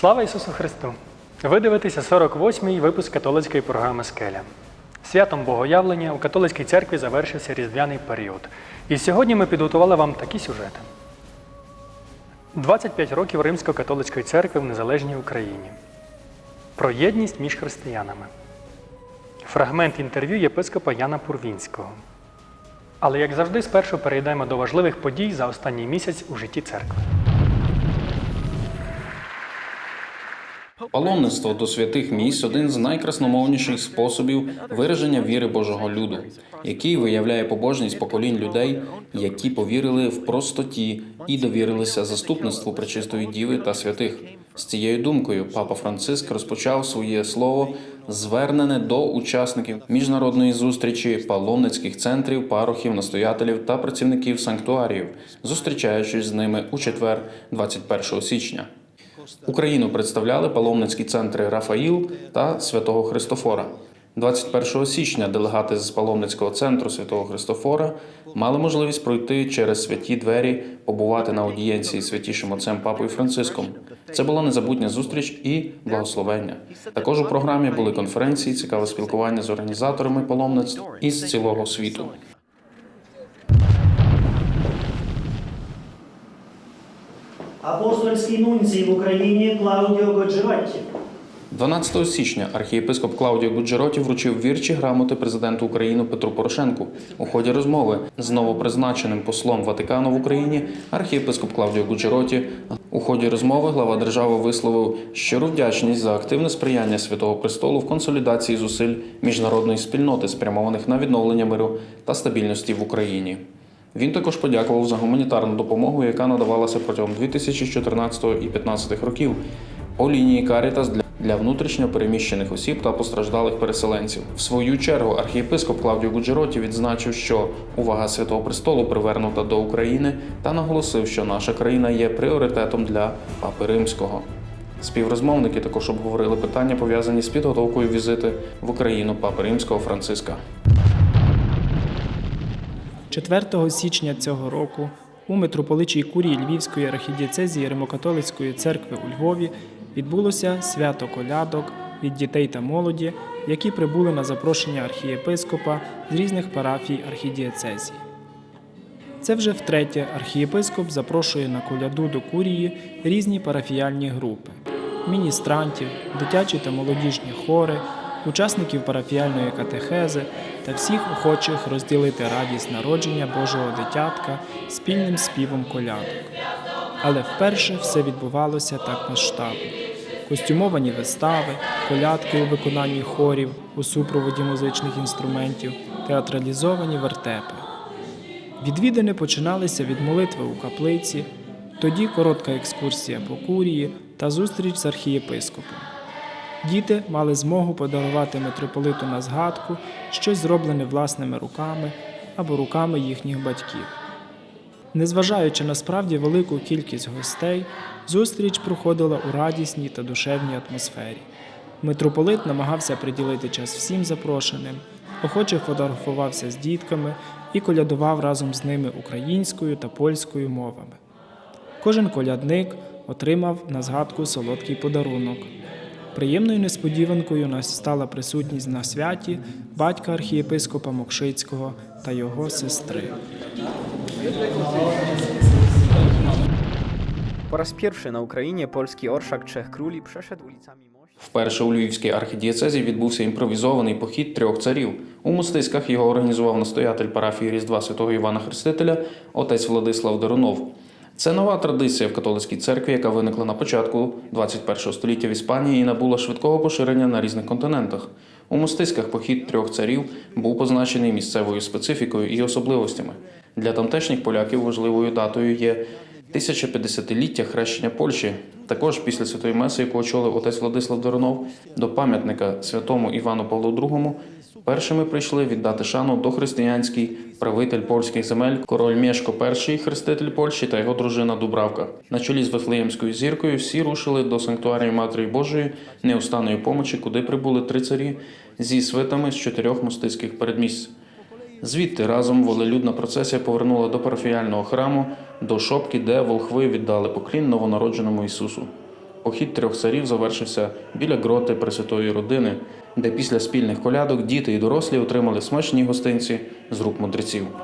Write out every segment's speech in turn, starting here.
Слава Ісусу Христу! Ви дивитеся 48-й випуск католицької програми Скеля. Святом Богоявлення у католицькій церкві завершився різдвяний період. І сьогодні ми підготували вам такі сюжети: 25 років Римсько-католицької церкви в незалежній Україні. Про єдність між християнами. Фрагмент інтерв'ю єпископа Яна Пурвінського. Але як завжди, спершу перейдемо до важливих подій за останній місяць у житті церкви. Паломництво до святих місць один з найкрасномовніших способів вираження віри Божого люду, який виявляє побожність поколінь людей, які повірили в простоті і довірилися заступництву Пречистої Діви та святих. З цією думкою папа Франциск розпочав своє слово, звернене до учасників міжнародної зустрічі паломницьких центрів, парохів, настоятелів та працівників санктуаріїв, зустрічаючись з ними у четвер, 21 січня. Україну представляли паломницькі центри Рафаїл та Святого Христофора. 21 січня делегати з паломницького центру Святого Христофора мали можливість пройти через святі двері, побувати на аудієнції святішим отцем Папою Франциском. Це була незабутня зустріч і благословення. Також у програмі були конференції, цікаве спілкування з організаторами паломництв із цілого світу. Апостольський нунцій в Україні Клаудіо Годжеротті. 12 січня архієпископ Клаудіо Гуджероті вручив вірчі грамоти президенту України Петру Порошенку. У ході розмови з новопризначеним послом Ватикану в Україні архієпископ Клаудіо Гуджероті у ході розмови глава держави висловив щиру вдячність за активне сприяння Святого Престолу в консолідації зусиль міжнародної спільноти, спрямованих на відновлення миру та стабільності в Україні. Він також подякував за гуманітарну допомогу, яка надавалася протягом 2014 і 2015 років по лінії Карітас для для внутрішньо переміщених осіб та постраждалих переселенців. В свою чергу архієпископ Клавдіо Гуджероті відзначив, що увага Святого Престолу привернута до України та наголосив, що наша країна є пріоритетом для Папи Римського. Співрозмовники також обговорили питання, пов'язані з підготовкою візити в Україну Папи Римського Франциска. 4 січня цього року у митрополичій курії Львівської архідієцезії Римокатолицької церкви у Львові відбулося свято колядок від дітей та молоді, які прибули на запрошення архієпископа з різних парафій архідієцезії. Це вже втретє архієпископ запрошує на коляду до курії різні парафіяльні групи міністрантів, дитячі та молодіжні хори, учасників парафіяльної катехези та всіх охочих розділити радість народження Божого дитятка спільним співом колядок. Але вперше все відбувалося так масштабно. Костюмовані вистави, колядки у виконанні хорів у супроводі музичних інструментів, театралізовані вертепи. Відвідини починалися від молитви у каплиці, тоді коротка екскурсія по курії та зустріч з архієпископом. Діти мали змогу подарувати митрополиту на згадку щось зроблене власними руками або руками їхніх батьків. Незважаючи на справді велику кількість гостей, зустріч проходила у радісній та душевній атмосфері. Митрополит намагався приділити час всім запрошеним, охоче фотографувався з дітками і колядував разом з ними українською та польською мовами. Кожен колядник отримав на згадку солодкий подарунок. Приємною несподіванкою нас стала присутність на святі батька архієпископа Мокшицького та його сестри. Po raz pierwszy na Ukrainie polski orszak Trzech Króli przeszedł ulicami Mości. Вперше у Львівській архідієцезі відбувся імпровізований похід трьох царів. У мостиськах його організував настоятель парафії Різдва Святого Івана Хрестителя, отець Владислав Дерунов. Це нова традиція в католицькій церкві, яка виникла на початку 21 століття в Іспанії і набула швидкого поширення на різних континентах. У мостиськах похід трьох царів був позначений місцевою специфікою і особливостями. Для тамтешніх поляків важливою датою є 1050-ліття хрещення Польщі. Також після святої меси, яку очолив отець Владислав Доронов, до пам'ятника святому Івану Павлу II першими прийшли віддати шану дохристиянський правитель польських земель, король Мєшко І, хреститель Польщі та його дружина Дубравка. На чолі з Вифлеємською зіркою всі рушили до санктуарію Матері Божої неустанної помочі, куди прибули три царі зі свитами з чотирьох мостицьких передмість. Звідти разом волелюдна процесія повернула до парафіяльного храму, до шопки, де волхви віддали поклін новонародженому Ісусу. Похід трьох царів завершився біля гроти Пресвятої родини, де після спільних колядок діти і дорослі отримали смачні гостинці з рук мудреців. –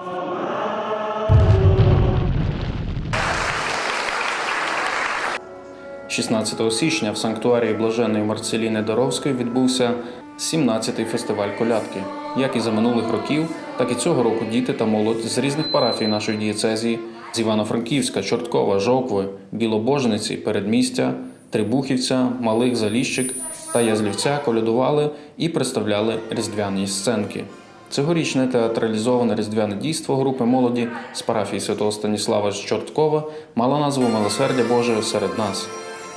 16 січня в санктуарії Блаженої Марцеліни Доровської відбувся 17-й фестиваль колядки. Як і за минулих років, так і цього року діти та молодь з різних парафій нашої дієцезії з Івано-Франківська, Чорткова, Жовкви, Білобожниці, Передмістя, Трибухівця, Малих Заліщик та Язлівця колядували і представляли різдвяні сценки. Цьогорічне театралізоване різдвяне дійство групи молоді з парафії святого Станіслава з Чорткова мало назву Милосердя Боже серед нас.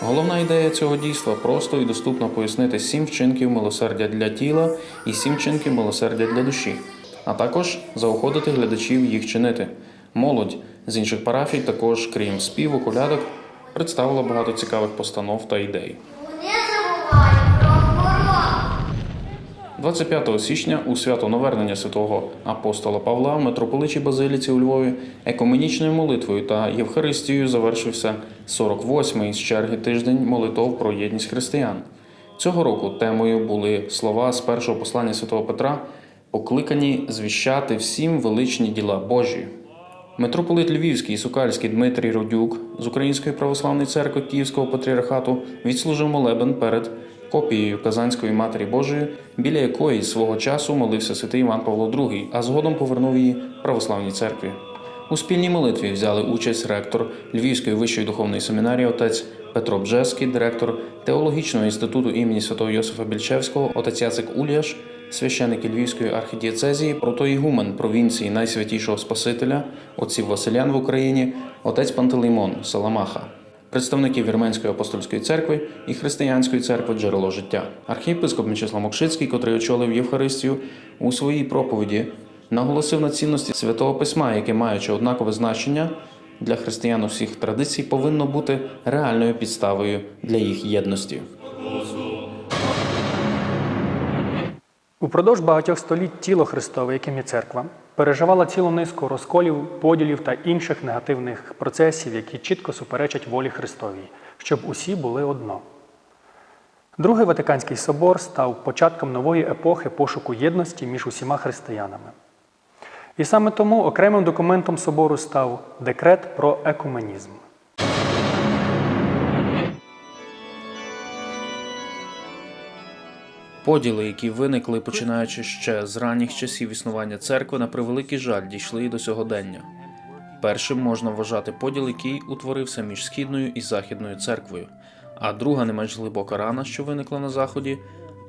Головна ідея цього дійства просто і доступно пояснити сім вчинків милосердя для тіла і сім вчинків милосердя для душі, а також заохотити глядачів їх чинити. Молодь з інших парафій також, крім співу, колядок, представила багато цікавих постанов та ідей. Не забувай про ворог. 25 січня у свято навернення святого апостола Павла в митрополичій Базиліці у Львові екуменічною молитвою та Євхаристією завершився 48-й з черги тиждень молитов про єдність християн. Цього року темою були слова з першого послання святого Петра, покликані звіщати всім величні діла Божі. Митрополит Львівський і Сукальський Дмитрій Родюк з Української православної церкви Київського патріархату відслужив молебен перед копією Казанської Матері Божої, біля якої свого часу молився святий Іван Павло II, а згодом повернув її православній церкві. У спільній молитві взяли участь ректор Львівської вищої духовної семінарії отець Петро Бжеский, директор Теологічного інституту імені святого Йосифа Більчевського, отець Яцик Ульяш, священники Львівської архідієцезії, протоігумен провінції Найсвятішого Спасителя, отців Василян в Україні, отець Пантелеймон Саламаха, представники Вірменської апостольської церкви і християнської церкви Джерело життя. Архієпископ Мячеслав Мокшицький, котрий очолив Євхаристію, у своїй проповіді наголосив на цінності святого письма, яке, маючи однакове значення для християн усіх традицій, повинно бути реальною підставою для їх єдності. Упродовж багатьох століть тіло Христове, яким є церква, переживало цілу низку розколів, поділів та інших негативних процесів, які чітко суперечать волі Христовій, щоб усі були одно. Другий Ватиканський собор став початком нової епохи пошуку єдності між усіма християнами. І саме тому окремим документом собору став декрет про екуменізм. Поділи, які виникли починаючи ще з ранніх часів існування церкви, на превеликий жаль дійшли і до сьогодення. Першим можна вважати поділ, який утворився між східною і західною церквою, а друга не менш глибока рана, що виникла на заході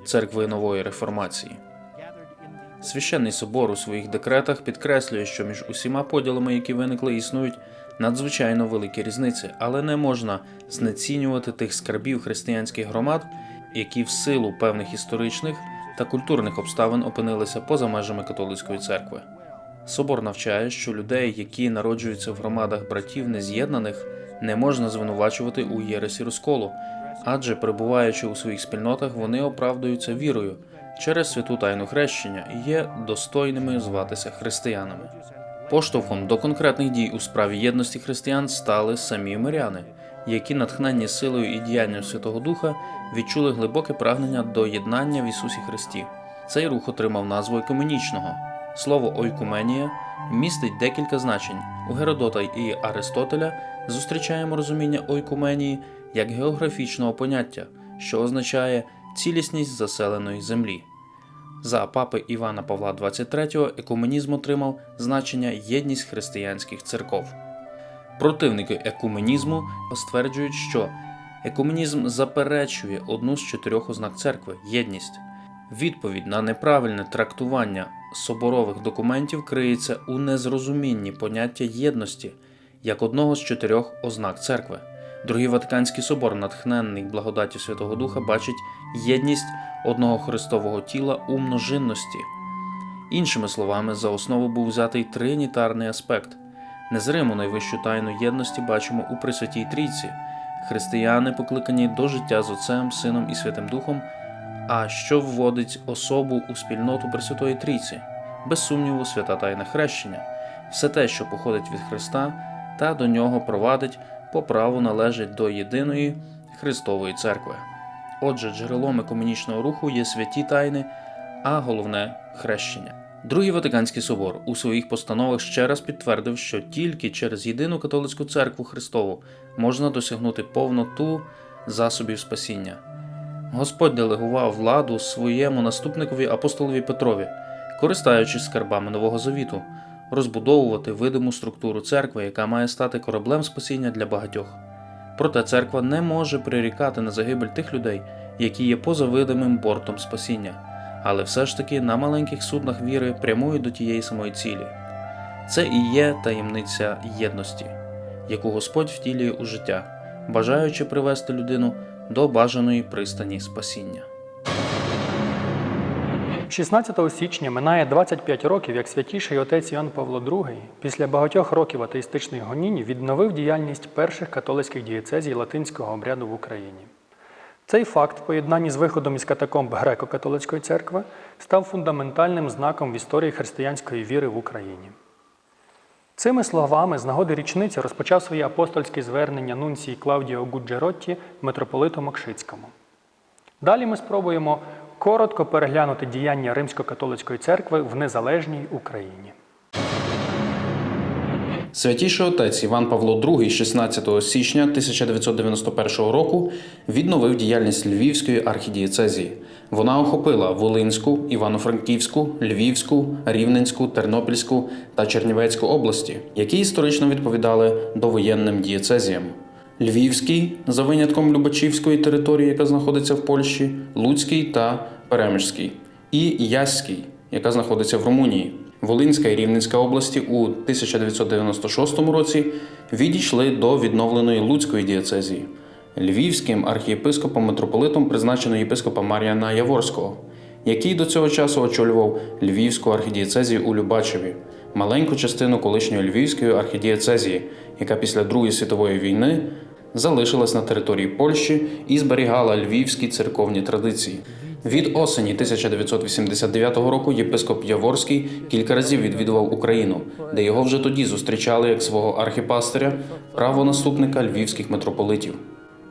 церкви нової реформації. Священний собор у своїх декретах підкреслює, що між усіма поділами, які виникли, існують надзвичайно великі різниці, але не можна знецінювати тих скарбів християнських громад, які в силу певних історичних та культурних обставин опинилися поза межами католицької церкви. Собор навчає, що людей, які народжуються в громадах братів нез'єднаних, не можна звинувачувати у єресі розколу, адже перебуваючи у своїх спільнотах, вони оправдуються вірою через святу тайну хрещення і є достойними зватися християнами. Поштовхом до конкретних дій у справі єдності християн стали самі миряни, які, натхненні силою і діянням Святого Духа, відчули глибоке прагнення до єднання в Ісусі Христі. Цей рух отримав назву екуменічного. Слово ойкуменія містить декілька значень. У Геродота і Аристотеля зустрічаємо розуміння ойкуменії як географічного поняття, що означає цілісність заселеної землі. За папи Івана Павла XXIII екуменізм отримав значення єдність християнських церков. Противники екуменізму стверджують, що екуменізм заперечує одну з чотирьох ознак церкви єдність. Відповідь на неправильне трактування соборових документів криється у незрозумінні поняття єдності як одного з чотирьох ознак церкви. Другий Ватиканський собор, натхненний благодаттю Святого Духа, бачить єдність одного Христового тіла у множинності. Іншими словами, за основу був взятий тринітарний аспект. Незриму найвищу тайну єдності бачимо у Пресвятій Трійці. Християни покликані до життя з Отцем, Сином і Святим Духом, а що вводить особу у спільноту Пресвятої Трійці? Без сумніву, свята тайна хрещення, все те, що походить від Христа та до нього провадить, по праву належить до єдиної Христової церкви. Отже, джерелом екуменічного руху є святі тайни, а головне хрещення. Другий Ватиканський собор у своїх постановах ще раз підтвердив, що тільки через єдину католицьку церкву Христову можна досягнути повноту засобів спасіння. Господь делегував владу своєму наступникові апостолові Петрові, користаючись скарбами Нового Завіту, розбудовувати видиму структуру церкви, яка має стати кораблем спасіння для багатьох. Проте церква не може прирікати на загибель тих людей, які є поза видимим бортом спасіння, але все ж таки на маленьких суднах віри прямують до тієї самої цілі. Це і є таємниця єдності, яку Господь втілює у життя, бажаючи привести людину до бажаної пристані спасіння. 16 січня минає 25 років, як святіший отець Іоанн Павло II після багатьох років атеїстичних гонінь відновив діяльність перших католицьких дієцезій латинського обряду в Україні. Цей факт, в поєднанні з виходом із катакомб греко-католицької церкви, став фундаментальним знаком в історії християнської віри в Україні. Цими словами з нагоди річниці розпочав своє апостольське звернення нунції Клавдіо Гуджеротті митрополиту Мокшицькому. Далі ми спробуємо коротко переглянути діяння Римсько-католицької церкви в незалежній Україні. Святіший отець Іван Павло II 16 січня 1991 року відновив діяльність Львівської архідієцезії. Вона охопила Волинську, Івано-Франківську, Львівську, Рівненську, Тернопільську та Чернівецьку області, які історично відповідали довоєнним дієцезіям. Львівський за винятком Любачівської території, яка знаходиться в Польщі, Луцький та Перемишський, і Яський, яка знаходиться в Румунії. Волинська і Рівненська області у 1996 році відійшли до відновленої Луцької дієцезії. Львівським архієпископом митрополитом призначено єпископа Мар'яна Яворського, який до цього часу очолював Львівську архідієцезію у Любачеві, маленьку частину колишньої Львівської архідієцезії, яка після Другої світової війни залишилась на території Польщі і зберігала львівські церковні традиції. Від осені 1989 року єпископ Яворський кілька разів відвідував Україну, де його вже тоді зустрічали як свого архіпастиря, правонаступника львівських митрополитів.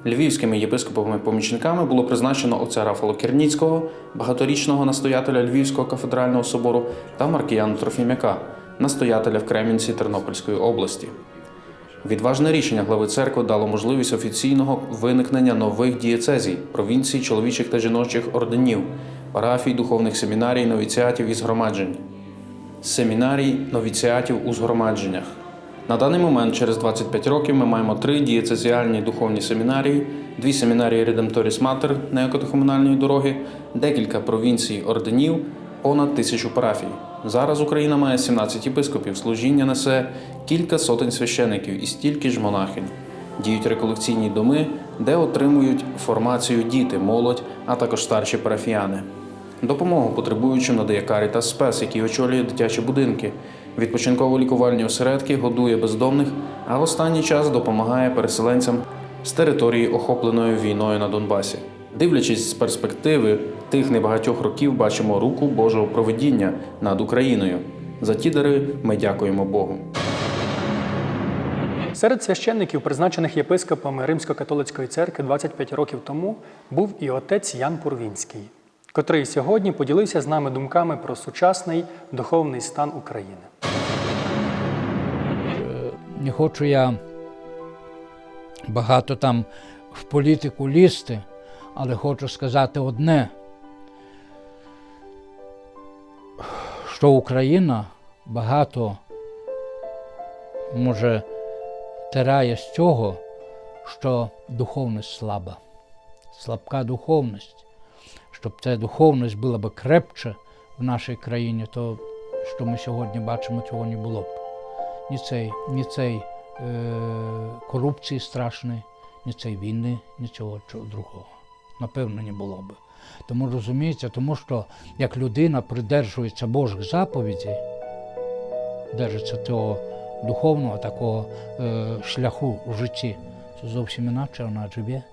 Львівськими єпископами-помічниками було призначено отця Рафала Керніцького, багаторічного настоятеля Львівського кафедрального собору та Маркіяна Трофімяка, настоятеля в Кремінці Тернопільської області. Відважне рішення глави церкви дало можливість офіційного виникнення нових дієцезій, провінцій чоловічих та жіночих орденів, парафій, духовних семінарій, новіціатів і згромаджень, семінарій, новіціатів у згромадженнях. На даний момент, через 25 років, ми маємо три дієцезіальні духовні семінарії, дві семінарії Редемторіс Матер неокатехомунальної дороги, декілька провінцій орденів, понад тисячу парафій. Зараз Україна має 17 єпископів, служіння несе кілька сотень священиків і стільки ж монахинь. Діють реколекційні доми, де отримують формацію діти, молодь, а також старші парафіяни. Допомогу потребуючим надає Карітас Спес, який очолює дитячі будинки, відпочинково-лікувальні осередки, годує бездомних, а в останній час допомагає переселенцям з території, охопленої війною на Донбасі. Дивлячись з перспективи тих небагатьох років, бачимо руку Божого проведіння над Україною. За ті дари ми дякуємо Богу. Серед священників, призначених єпископами Римсько-католицької церкви 25 років тому, був і отець Ян Пурвінський, котрий сьогодні поділився з нами думками про сучасний духовний стан України. не хочу я багато там в політику лізти, але хочу сказати одне, що Україна багато може тирає з цього, що духовність слаба, слабка духовність. Щоб ця духовність була б крепче в нашій країні, то що ми сьогодні бачимо, цього не було б ні цей, ні цей е, корупції страшної, ні цієї війни, нічого чого другого. Напевно, не було б. Тому розумієте, тому що як людина придержується Божих заповідей, держиться цього духовного такого е, шляху в житті, то зовсім інакше вона живе.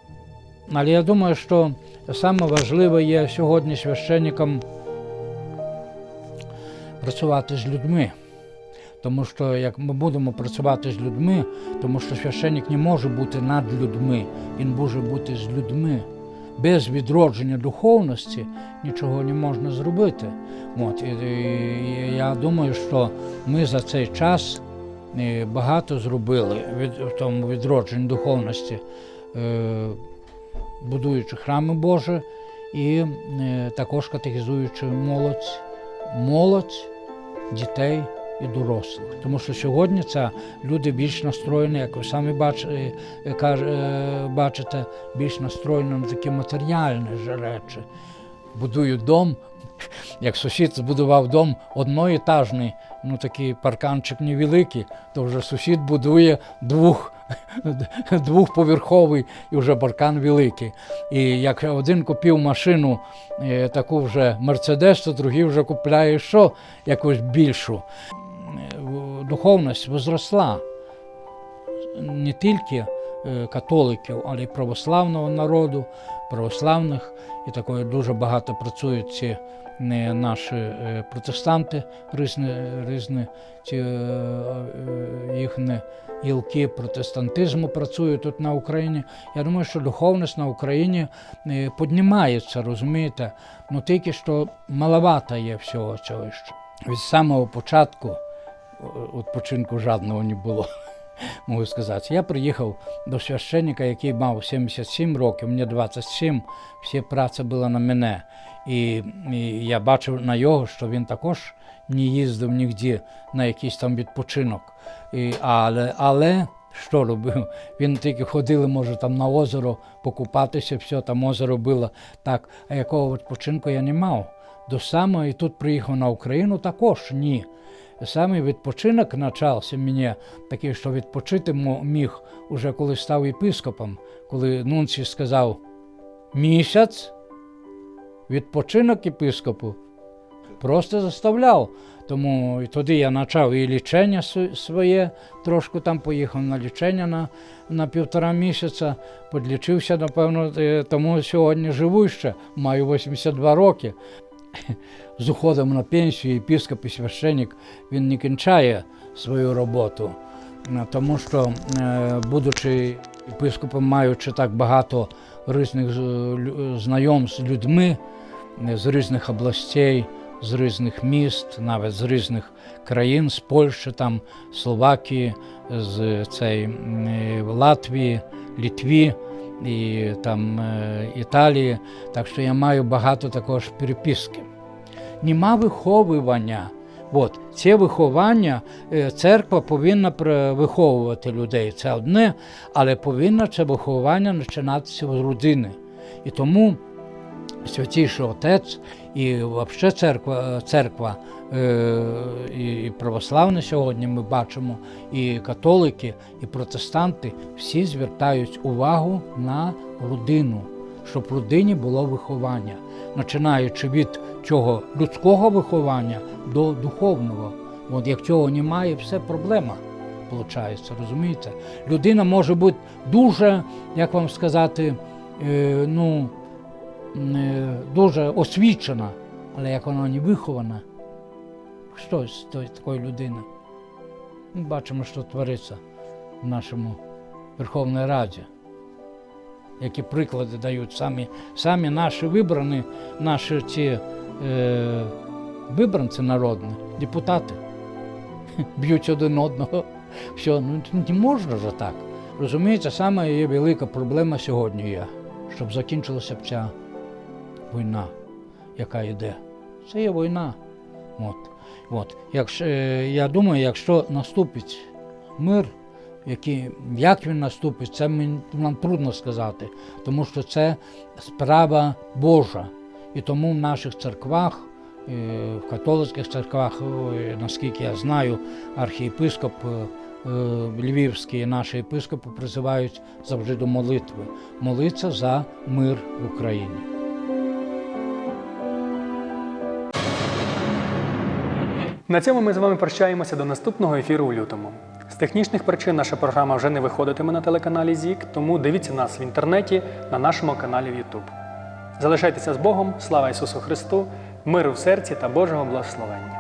Але я думаю, що саме важливе є сьогодні священникам працювати з людьми. Тому що як ми будемо працювати з людьми, тому що священник не може бути над людьми, він може бути з людьми. Без відродження духовності нічого не можна зробити. От, і, і я думаю, що ми за цей час е, багато зробили від, в тому відродженні духовності, е, будуючи храми Божі і е, також катехізуючи молодь, молодь, дітей і дорослих. Тому що сьогодні це люди більш настроєні, як ви самі е, е, бачите, більш настроєні на такі матеріальні речі. Будують дом, як сусід збудував дом одноетажний, ну такий парканчик невеликий, то вже сусід будує двох, двохповерховий і вже паркан великий. І як один купив машину, е, таку вже Мерседес, то другий вже купляє що? Якусь більшу. Духовність возросла не тільки е, католиків, але й православного народу, православних, і такої дуже багато працюють ці наші е, протестанти, різні, різні ці е, їхні гілки протестантизму працюють тут на Україні. Я думаю, що духовність на Україні піднімається, розумієте? Ну тільки що маловато є всього цього. Від самого початку відпочинку жодного не було. Можу сказати, я приїхав до священника, який мав 77 років, мені 27, всі праця була на мене. І, і я бачив на його, що він також не їздив нігде на якийсь там відпочинок. І, але, але що робив? Він тільки ходили, може, там на озеро покупатися, все, там озеро було так. А якого відпочинку я не мав. До самого і тут приїхав на Україну також ні. Саме відпочинок почався мені такий, що відпочити міг уже коли став єпископом, коли Нунці сказав місяць, відпочинок єпископу просто заставляв. Тому і тоді я почав і лічення своє, трошки там поїхав на лічення на, на півтора місяця, подлічився, напевно, е, тому сьогодні живу ще, маю 82 роки. З уходом на пенсію єпископ і священник він не кінчає свою роботу, Е, тому що, е, будучи єпископом, маючи так багато різних знайомств з людьми е, з різних областей, з різних міст, навіть з різних країн, з Польщі, там, Словакії, з е, Латвії, Літві і там е, Італії. Так що я маю багато також переписки. Нема виховування. От, це виховання е, церква повинна виховувати людей. Це одне, але повинна це виховання починатися з родини. І тому Святіший Отець і взагалі церква, церква е, і, православна сьогодні ми бачимо, і католики, і протестанти всі звертають увагу на родину, щоб в родині було виховання, починаючи від цього людського виховання до духовного. От як цього немає, все проблема. Получається, розумієте? Людина може бути дуже, як вам сказати, е, ну, дуже освічена, але як вона не вихована, з такої людини? Ми бачимо, що твориться в нашому Верховній Раді. Які приклади дають самі, самі наші вибрані, наші ці е, вибранці народні, депутати, б'ють один одного. Все, ну не можна ж так. Розумієте, саме є велика проблема сьогодні є, щоб закінчилася б ця війна, яка йде. Це є війна. От. От. Якщо, е, я думаю, якщо наступить мир, який, як він наступить, це нам трудно сказати, тому що це справа Божа. І тому в наших церквах, е, в католицьких церквах, е, наскільки я знаю, архієпископ Львівський, наші єпископи призивають завжди до молитви. Молиться за мир в Україні. На цьому ми з вами прощаємося до наступного ефіру у лютому. З технічних причин наша програма вже не виходитиме на телеканалі ЗІК, тому дивіться нас в інтернеті на нашому каналі в YouTube. Залишайтеся з Богом, слава Ісусу Христу, миру в серці та Божого благословення!